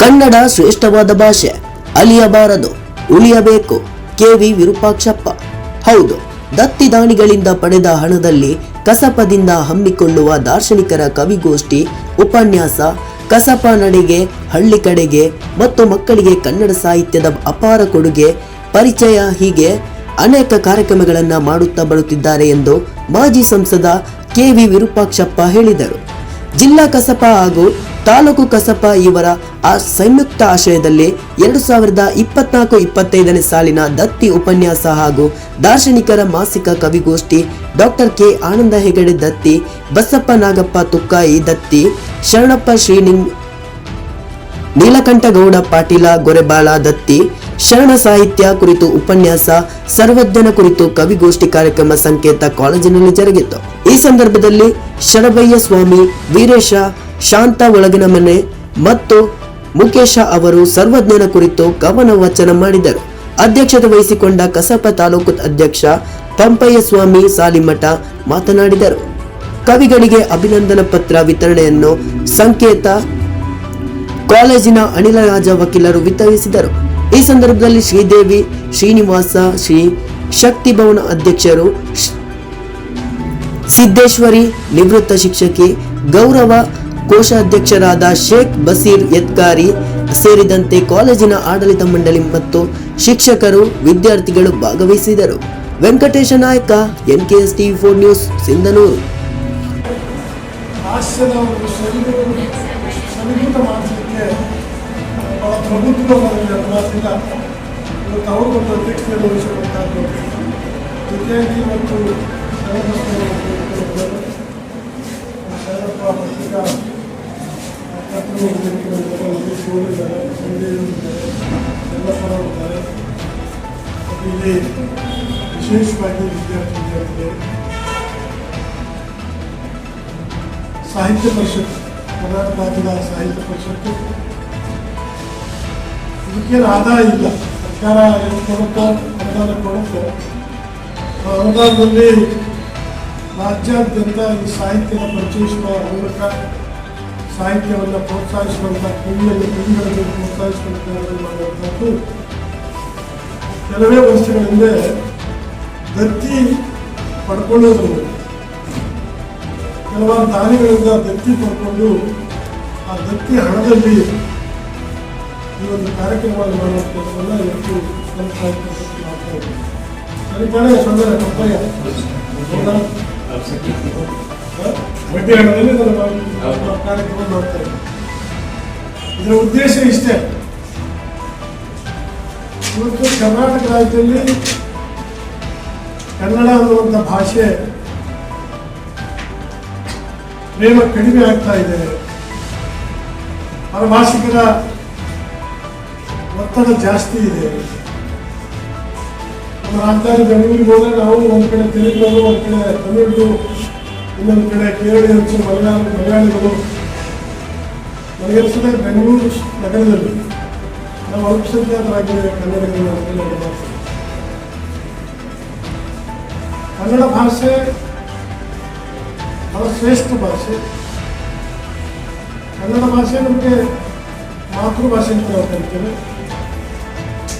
ಕನ್ನಡ ಶ್ರೇಷ್ಠವಾದ ಭಾಷೆ. ಅಲಿಯಬಾರದು. ಉಳಿಯಬೇಕು. K V Virupakshappa. ಹೌದು, ದತ್ತಿ ದಾನಿಗಳಿಂದ ಪಡೆದ ಹಣದಲ್ಲಿ ಕಸಪದಿಂದ ಹಮ್ಮಿಕೊಳ್ಳುವ ದಾರ್ಶನಿಕರ ಕವಿಗೋಷ್ಠಿ, ಉಪನ್ಯಾಸ, ಕಸಪ ನಡೆಗೆ, ಹಳ್ಳಿ ಕಡೆಗೆ ಮತ್ತು ಮಕ್ಕಳಿಗೆ ಕನ್ನಡ ಸಾಹಿತ್ಯದ ಅಪಾರ ಕೊಡುಗೆ, ಪರಿಚಯ ಹೀಗೆ ಅನೇಕ ಕಾರ್ಯಕ್ರಮಗಳನ್ನು ಮಾಡುತ್ತಾ ಬರುತ್ತಿದ್ದಾರೆ ಎಂದು ಮಾಜಿ ಸಂಸದ ಕೆವಿ ವಿರೂಪಾಕ್ಷಪ್ಪ ಹೇಳಿದರು. ಜಿಲ್ಲಾ ಕಸಪ ಹಾಗೂ ತಾಲೂಕು ಕಸಪ ಇವರ ಆ ಸಂಯುಕ್ತ ಆಶಯದಲ್ಲಿ ಎರಡು ಸಾವಿರದ ಇಪ್ಪತ್ನಾಲ್ಕು ಇಪ್ಪತ್ತೈದನೇ ಸಾಲಿನ ದತ್ತಿ ಉಪನ್ಯಾಸ ಹಾಗೂ ದಾರ್ಶನಿಕರ ಮಾಸಿಕ ಕವಿಗೋಷ್ಠಿ ಡಾಕ್ಟರ್ ಕೆ ಆನಂದ ಹೆಗಡೆ ದತ್ತಿ, ಬಸಪ್ಪ ನಾಗಪ್ಪ ತುಕ್ಕಾಯಿ ದತ್ತಿ, ಶರಣಪ್ಪ ಶ್ರೀನಿಂಗ್ ನೀಲಕಂಠಗೌಡ ಪಾಟೀಲ ಗೊರೆಬಾಳ ದತ್ತಿ ಶರಣ ಸಾಹಿತ್ಯ ಕುರಿತು ಉಪನ್ಯಾಸ, ಸರ್ವಜ್ಞನ ಕುರಿತು ಕವಿಗೋಷ್ಠಿ ಕಾರ್ಯಕ್ರಮ ಸಂಕೇತ ಕಾಲೇಜಿನಲ್ಲಿ ಜರುಗಿತು. ಈ ಸಂದರ್ಭದಲ್ಲಿ ಶರಭಯ್ಯ ಸ್ವಾಮಿ, ವೀರೇಶ, ಶಾಂತ ಒಳಗಿನ ಮನೆ ಮತ್ತು ಮುಖೇಶ ಅವರು ಸರ್ವಜ್ಞನ ಕುರಿತು ಕವನ ವಚನ ಮಾಡಿದರು. ಅಧ್ಯಕ್ಷತೆ ವಹಿಸಿಕೊಂಡ ಕಸಪ ತಾಲೂಕು ಅಧ್ಯಕ್ಷ ಪಂಪಯ್ಯ ಸ್ವಾಮಿ ಸಾಲಿಮಠ ಮಾತನಾಡಿದರು. ಕವಿಗಳಿಗೆ ಅಭಿನಂದನಾ ಪತ್ರ ವಿತರಣೆಯನ್ನು ಸಂಕೇತ ಕಾಲೇಜಿನ ಅನಿಲರಾಜ ವಕೀಲರು ವಿತರಿಸಿದರು. ಈ ಸಂದರ್ಭದಲ್ಲಿ ಶ್ರೀದೇವಿ, ಶ್ರೀನಿವಾಸ, ಶ್ರೀ ಶಕ್ತಿ ಭವನ ಅಧ್ಯಕ್ಷರು ಸಿದ್ದೇಶ್ವರಿ, ನಿವೃತ್ತ ಶಿಕ್ಷಕಿ, ಗೌರವ ಕೋಶಾಧ್ಯಕ್ಷರಾದ ಶೇಖ್ ಬಸೀರ್ ಯತ್ಕಾರಿ ಸೇರಿದಂತೆ ಕಾಲೇಜಿನ ಆಡಳಿತ ಮಂಡಳಿ ಮತ್ತು ಶಿಕ್ಷಕರು, ವಿದ್ಯಾರ್ಥಿಗಳು ಭಾಗವಹಿಸಿದರು. Venkatesh Nayak NKS TV four news, Sindhanur. ಬಹಳ ಪ್ರಭುತ್ವವಾದ ಮಾತಿಲ್ಲ ಇವತ್ತು ಅವರು ಒಂದು ಅಧ್ಯಕ್ಷತೆಯನ್ನು ವಹಿಸಿರುವಂತಹದ್ದು ಜೊತೆಯಾಗಿ ಮತ್ತು ಶರಣಪ್ಪ ಪತ್ರಿಕಾ ಪತ್ರಗಳು ಲೇಖಕರಿದ್ದಾರೆ, ಉದ್ದೇಶಗಳಿದ್ದಾರೆ, ಸಂಜಯರಿದ್ದಾರೆ, ಯಲ್ಲಪ್ಪನವರಿದ್ದಾರೆ. ಮತ್ತು ಇಲ್ಲಿ ವಿಶೇಷವಾಗಿ ವಿದ್ಯಾರ್ಥಿ ವಿದ್ಯಾರ್ಥಿಗಳು ಸಾಹಿತ್ಯ ಪರಿಷತ್ ಕರ್ನಾಟಕ ರಾಜ್ಯದ ಸಾಹಿತ್ಯ ಪರಿಷತ್ತು ಇದಕ್ಕೇನು ಆದಾಯ ಇಲ್ಲ. ಸರ್ಕಾರ ಏನು ಕೊಡುತ್ತೋ ಅನುದಾನ ಕೊಡುತ್ತೋ. ಅನುದಾನದಲ್ಲಿ ರಾಜ್ಯಾದ್ಯಂತ ಈ ಸಾಹಿತ್ಯನ ಪರಿಚಯಿಸುವ ಮೂಲಕ, ಸಾಹಿತ್ಯವನ್ನು ಪ್ರೋತ್ಸಾಹಿಸುವಂಥ ಕವಿಯನ್ನು ಕವಿಗಳನ್ನು ಪ್ರೋತ್ಸಾಹಿಸುವಂಥ ಮಾಡುವಂಥದ್ದು. ಕೆಲವೇ ವರ್ಷಗಳ ದತ್ತಿ ಪಡ್ಕೊಳ್ಳೋದು. ಕೆಲವಾರು ದಾನಿಗಳಿಂದ ದತ್ತಿ ಪಡ್ಕೊಂಡು ಆ ದತ್ತಿ ಹಣದಲ್ಲಿ ಈ ಒಂದು ಕಾರ್ಯಕ್ರಮವನ್ನು ಮಾಡುವಂಥದ್ದನ್ನು ಕೆಲಸವನ್ನ ಇವತ್ತು ನಮ್ಮ ಸಾಹಿತ್ಯ ಮಾಡ್ತಾ ಇದ್ದೀವಿ ಸರಿ ತಾನೇ ಸೊಂದರ ಬಡ್ಡಿ ನಾನು ಕಾರ್ಯಕ್ರಮ ಮಾಡ್ತಾ ಇದ್ದೀನಿ ಇದರ ಉದ್ದೇಶ ಇಷ್ಟೇ. ಇವತ್ತು ಕರ್ನಾಟಕ ರಾಜ್ಯದಲ್ಲಿ ಕನ್ನಡ ಅನ್ನುವಂಥ ಭಾಷೆ ಪ್ರೇಮ ಕಡಿಮೆ ಆಗ್ತಾ ಇದೆ. ಪರಭಾಷಿಕರ ಒತ್ತಡ ಜಾಸ್ತಿ ಇದೆ. ರಾಜಧಾನಿ ಬೆಂಗಳೂರಿಗೆ ಹೋದ್ರೆ ನಾವು ಒಂದು ಕಡೆ ತೆಲುಗು, ಒಂದು ಕಡೆ ತಮಿಳು, ಇನ್ನೊಂದು ಕಡೆ ಕೇರಳಿಯರು ಮಲಯಾಳ ಮಲಯಾಳಿಗಳು ನನಗನ್ಸುತ್ತೆ ಬೆಂಗಳೂರು ನಗರದಲ್ಲಿ ನಾವು ಅಲ್ಪಸಂಖ್ಯಾತರಾಗಿದ್ದೇವೆ ಕನ್ನಡಿಗರು ಅಂತ. ಕನ್ನಡ ಭಾಷೆ ಬಹಳ ಶ್ರೇಷ್ಠ ಭಾಷೆ. ಕನ್ನಡ ಭಾಷೆ ನಮಗೆ ಮಾತೃಭಾಷೆ ಅಂತ ನಾವು ಕರಿತೇವೆ.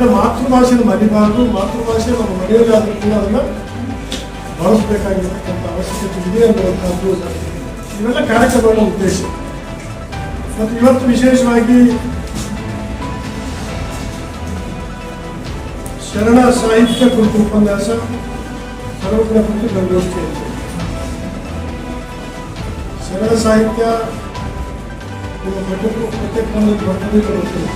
ಆದರೆ ಮಾತೃಭಾಷೆನ ಮರಿಬಾರ್ದು ಮಾತೃಭಾಷೆ ನಮ್ಮ ಮನೆಯಲ್ಲಾದರೂ ಕೂಡ ಅದನ್ನು ಬಳಸಬೇಕಾಗಿರ್ತಕ್ಕಂಥ ಅವಶ್ಯಕತೆ ಇದೆ ಅನ್ನುವಂಥದ್ದು ಇವೆಲ್ಲ ಕಾರ್ಯಕ್ರಮಗಳ ಉದ್ದೇಶ ಮತ್ತು ಇವತ್ತು ವಿಶೇಷವಾಗಿ ಶರಣ ಸಾಹಿತ್ಯ ಕುರಿತು ಉಪನ್ಯಾಸ ಸರ್ವಜ್ಞ ಕುರಿತು ಗಂಗೋಷ್ಠಿ ಇದೆ. ಶರಣ ಸಾಹಿತ್ಯ ಪ್ರತ್ಯೇಕ ಬರ್ತದೆ